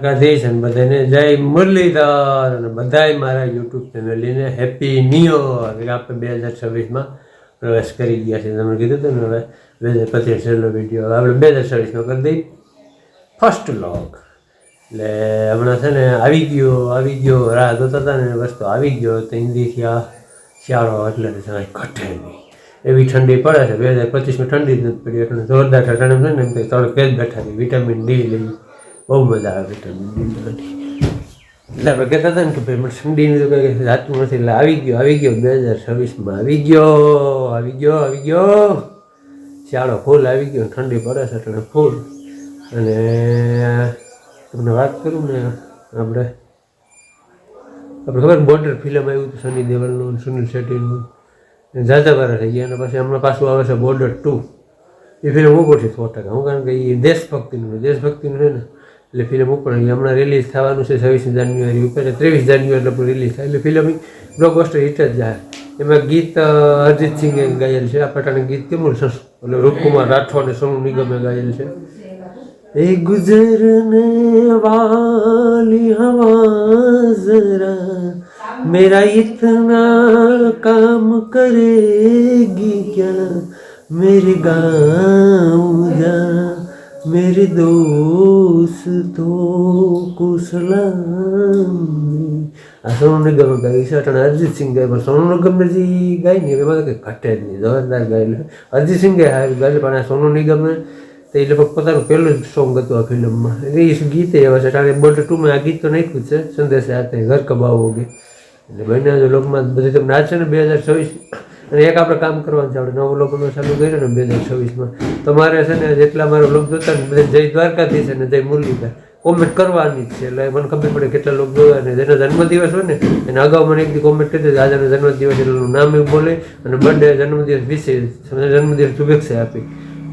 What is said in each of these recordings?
દ્વારકાધીશ અને બધાને જય મુરલીધર અને બધાય મારા યુટ્યુબ ચેનલીને હેપી ન્યુ યર આપણે બે હજાર છવ્વીસમાં પ્રવેશ કરી ગયા છે તમે કીધું હતું ને હવે બે હજાર પચીસ છેલ્લો વીડિયો આપણે બે હજાર છવ્વીસમાં કરી દઈ ફર્સ્ટ લોગ એટલે હમણાં છે ને આવી ગયો આવી ગયો, રાહ જોતા હતા ને વસ્તુ આવી ગયો. તો હિન્દીથી આ શિયાળો એટલે ઘટે નહીં. એવી ઠંડી પડે છે. બે હજાર પચીસમાં ઠંડી જ નથી પડી. એટલે જોરદાર ઠંડી છે ને એમ તડકે જ બેઠા રહી વિટામિન ડી લઈ બહુ મજા આવે એટલે આપણે કહેતા હતા ને કે ભાઈ, મને ઠંડીની તો કંઈ જાતું નથી. એટલે આવી ગયો આવી ગયો. બે હજાર છવ્વીસમાં આવી ગયો આવી ગયો આવી ગયો. શિયાળો ફૂલ આવી ગયો, ઠંડી પડે છે એટલે ફૂલ. અને તમને વાત કરું ને, આપણે આપણે ખબર બોર્ડર ફિલ્મ આવ્યું હતું સની દેવલનું સુનિલ શેટ્ટીનું? ઝાઝા બારા થઈ ગયા અને પછી હમણાં પાછું આવે છે બોર્ડર ટુ એ ફિલ્મ હું છે સો ટકા. હું કારણ કે એ દેશભક્તિનું દેશભક્તિનું છે ને એટલે ફિલ્મ ઉપર હમણાં રિલીઝ થવાનું છે છવ્વીસ જાન્યુઆરી ઉપર, ત્રેવીસ જાન્યુઆરી ઉપર રિલીઝ થાય. એટલે ફિલ્મ બ્લોકબસ્ટર હિટ જ જાય. એમાં ગીત અરજીત સિંઘે ગાયેલ છે. આ પાટાનું ગીત કેમુલ એટલે રૂપકુમાર રાઠોડ અને સોનુ નિગમે ગાયેલ છે. એ ગુજરને વાલી હવા જરા મેરા ઇતના કામ કરેગી ક્યા? મેરે ગાઉં જા. मेरे दोस्तों को सलाम આ સોનુ નિગમ ગાયું છે અટાણે અરિજીત સિંહ ગાય પણ સોનુ નિગમને જે ગાય ને એમાં તો કંઈ ઘટે જ નહીં જોરદાર ગાયેલું અરિજીત સિંહે હારી ગાયેલું પણ આ સોનુ નિગમે તો એ લગભગ પોતાનું પહેલું જ સોંગ હતું આ ફિલ્મમાં એટલે એ ગીતે એવા છે કારણ કે બોર્ડર ટુમાં આ ગીત તો નાખ્યું જ છે સંદેશ આતે ઘર કબાવો ગઈ એટલે બંને જો લોકમાં બધી તમને આજ છે ને બે હજાર છવ્વીસ અને એક આપણે કામ કરવાનું છે, આપણે નવો લોકોનો ચાલુ કર્યું ને બે હજાર છવ્વીસમાં. તમારે છે ને જેટલા મારો લોક જોતા ને બધા જય દ્વારકાધીશ અને જય મુરલીધર. કોમેન્ટ કરવાની જ છે, એટલે મને ખબર પડે કેટલા લોકો જોયા ને જેનો જન્મદિવસ હોય ને, એને અગાઉ મને એક કોમેન્ટ કરી દીધી આજનો જન્મદિવસ એટલું નામ એવું બોલે અને બર્થડે જન્મદિવસ વિશે જન્મદિવસ શુભેચ્છા આપી.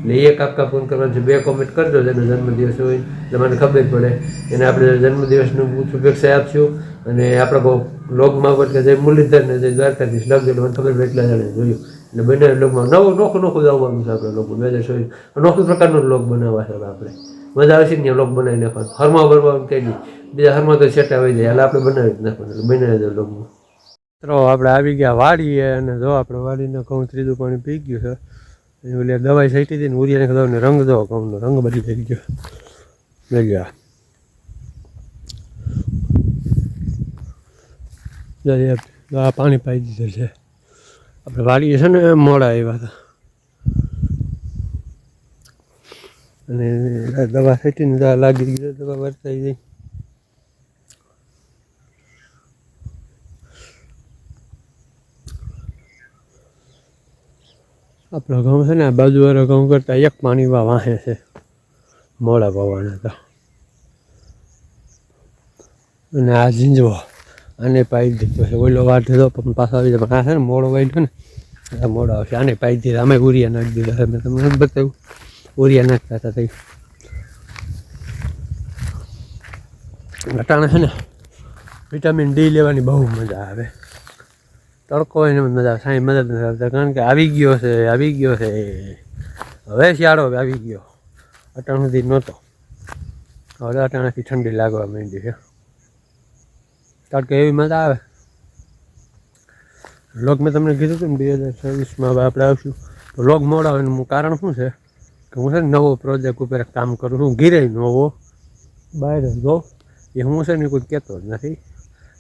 એટલે એક આપકા ફોન કરવાનું છે, બે કોમેન્ટ કરજો જેનો જન્મદિવસ હોય, એટલે મને ખબર પડે. એને આપણે જન્મદિવસનું શુભેચ્છા આપશું અને આપણા બહુ લોગમાં પણ કે જય મુરલીધરને જય દ્વારકાધીશ લખેલું ખબર પડે એટલા જણે જોયું. એટલે બંને લોગમાં નવો નોખું નોખું આવવાનું છે આપણે લોકો. બે હજાર ચોવીસ નોખું પ્રકારનો લોગ બનાવવા છે આપણે. મજા આવશે ને લોગ બનાવી નાખવાનું. હરમાં ભરવાનું કંઈ નહીં. બીજા હરમાં તો સેટા આવી જાય. એટલે આપણે બનાવી જ નાખવાનું. એટલે બનાવી દો લોગમાં મિત્રો, આપણે આવી ગયા વાડીએ અને જો આપણે વાડીને ઘઉં ત્રીજું પાણી પી ગયું છે. ઓલી દવાઈ છાંટી હતી ને ઉરિયાને કીધું રંગ દો ઘઉંનો રંગ બદલી થઈ ગયો. લઈ ગયા આ પાણી પાઈ દીધેલ છે આપણે વાડીએ છે ને, મોડા આવ્યા હતા. અને દવા છાંટીને દવા લાગી ગઈ, દવા વરસાઈ ગઈ. આપણો ઘઉં છે ને, આ બાજુવાળો ઘઉં કરતાં એક પાણીમાં વાહે છે. મોડા પવાના હતા. અને આ ઝીંજવો આને પાઈ દીધો છે. ઓલો વાર દીધો પણ પાછો આવી જાય. આ છે ને, મોડો વાઢ્યો ને, આ મોડો આવશે. આને પાઈ દીધા. અમે ઉરિયા નાખી દીધા છે. મેં તમને બતાવ્યું. ઉરિયા નાખતા હતા થઈ ઘટાણા છે ને વિટામિન ડી લેવાની બહુ મજા આવે. તડકો હોય ને મજા આવે. સાંઈ મદદ નથી આવતા. કારણ કે આવી ગયો છે, આવી ગયો છે. હવે શિયાળો આવી ગયો. અટાણ સુધી નહોતો. હવે અટાણાથી ઠંડી લાગવા માંડી છે. તડકે એવી મજા આવે. લોગ મેં તમને કીધું હતું ને બે હજાર છવ્વીસમાં, હવે આપણે આવશું. તો લોગ મોડા હોય એનું કારણ શું છે? કે હું છે ને નવો પ્રોજેક્ટ ઉપર કામ કરું છું ઘીરે નવો બહાર જો. એ હું છે ને કોઈ કહેતો જ નથી.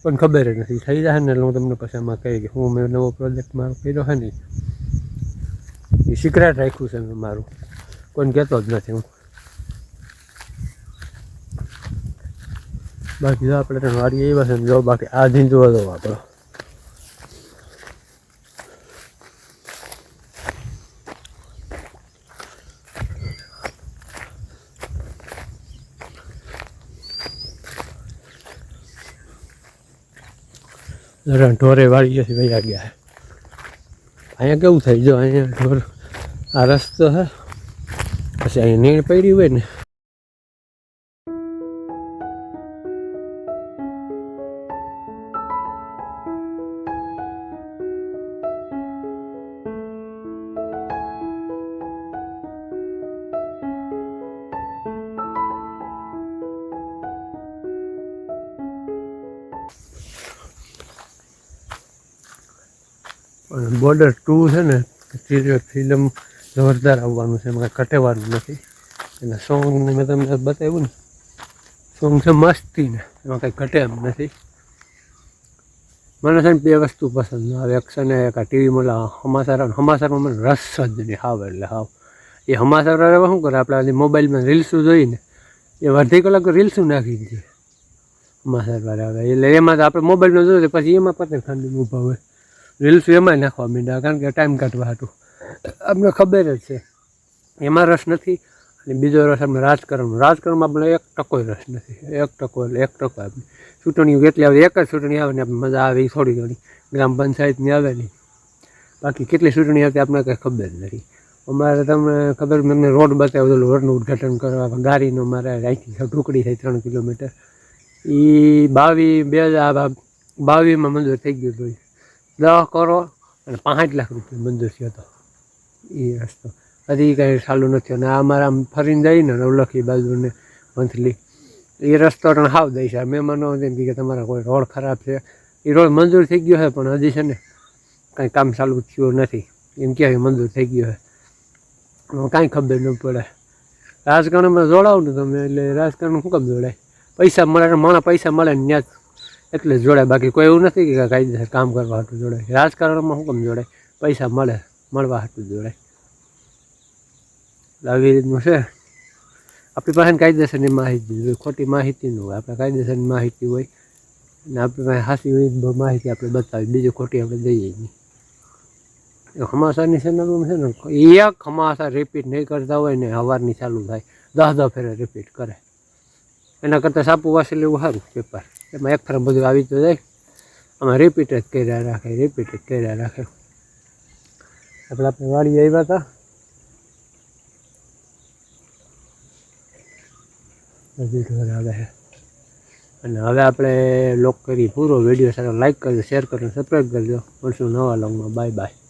પણ ખબર જ નથી. થઈ જાય ને એટલે હું તમને પછી એમાં કહી કે હું મેં નવો પ્રોજેક્ટ મારો કર્યો છે ને એ સિક્રેટ રાખ્યું છે મેં મારું. કોઈને કહેતો જ નથી હું. બાકી જો આપણે ત્યાં વાડી એવા છે જો બાકી આ જીન જોવા દો આપણો ઢોરે વાળી જશે વયા ગયા અહીંયા કેવું થાય? જો અહીંયા ઢોર, આ રસ્તો હે પછી અહીંયા નીણ પડી હોય ને અને બોર્ડર ટુ છે ને ફિલ્મ જોરદાર આવવાનું છે, એમાં કટેવાનું નથી. એટલે સોંગને મેં તમને બતાવ્યું ને સોંગ છે મસ્તી ને, એમાં કંઈ ઘટે એમ નથી. મને છે ને બે વસ્તુ પસંદ ન આવે એક્શન એક આ ટીવીમાં ઓલા હમાસારમાં મને રસ જ નહીં, હાવ એટલે હાવ. એ વાળા શું કરે, આપણે આજે મોબાઈલમાં રીલ્સો જોઈને, એ અડધી કલાક રીલ્સો નાખી દે. હમાસાર આવે એટલે એમાં તો આપણે મોબાઈલમાં જોઈએ પછી એમાં પતે ખાંડી ઊભા રીલ્સ એમાં નાખવા માંડ્યા કારણ કે ટાઈમ કાઢવા હતું. અમને ખબર જ છે. એમાં રસ નથી અને બીજો રસ આપણે રાજકારણમાં. રાજકારણમાં આપણે એક ટકોય રસ નથી. એક ટકો એટલે એક ટકો આપણે ચૂંટણીઓ કેટલી આવે, એક જ ચૂંટણી આવે ને આપણે મજા આવે એ થોડી ઘણી. ગ્રામ પંચાયતની આવે નહીં બાકી કેટલી ચૂંટણી આવતી આપણે કંઈ ખબર નથી. અમારે તમને ખબર મેં રોડ બતાવ્યો રોડનું ઉદ્ઘાટન કરવા ગાડીનો મારે અહીંથી ટુકડી થઈ ત્રણ કિલોમીટર. એ બાવી, બે હજાર બાવીમાં મંજૂર થઈ ગયું હતું દસ કરો અને પાંચ લાખ રૂપિયા મંજૂર થયો હતો એ રસ્તો. હજી કાંઈ ચાલુ નથી અને અમારા આમ ફરીને જઈને નવલખી બાજુને મંથલી. એ રસ્તો પણ હાવ દઈ છે. મહેમાનો એમ કે તમારા કોઈ રોડ ખરાબ છે. એ રોડ મંજૂર થઈ ગયો છે, પણ હજી છે ને કાંઈ કામ ચાલુ થયું નથી. એમ કહે મંજૂર થઈ ગયો છે. કાંઈ ખબર ન પડે. રાજકારણમાં જોડાવો ને તમે, એટલે રાજકારણ શું કામ જોડાય? પૈસા મળે માણા પૈસા મળે ને ત્યાં એટલે જોડાય. બાકી કોઈ એવું નથી કે કાયદેસર કામ કરવા હાટું જોડાય. રાજકારણમાં શું કામ જોડાય? પૈસા મળે, મળવા હાટું જોડાય. આવી રીતનું છે. આપણી પાસે કાયદેસરની માહિતી હોય, ખોટી માહિતી ન હોય. આપણે કાયદેસરની માહિતી હોય અને આપણી પાસે હોય માહિતી આપણે બતાવી બીજી ખોટી આપણે દઈએ નહીં. એ ખમાસાની ચેનલમાં છે ને, એક ખમાસા રિપીટ નહીં કરતા હોય ને સવારની ચાલુ થાય. દસ દસ ફેરે રિપીટ કરે. એના કરતાં સાપુ વાસી લેવું સારું પેપર એમાં એક ફરમ બધું આવી તો જાય આમાં રિપીટ જ કર્યા રાખે રિપીટ જ કર્યા રાખે. આપણે આપણે વાળી આવ્યા હતા. અને હવે આપણે લોક કરી પૂરો વીડિયો. સારો લાઈક કરજો શેર કરજો સબસ્ક્રાઈબ કરજો. મળશું નવા લોગમાં. Bye bye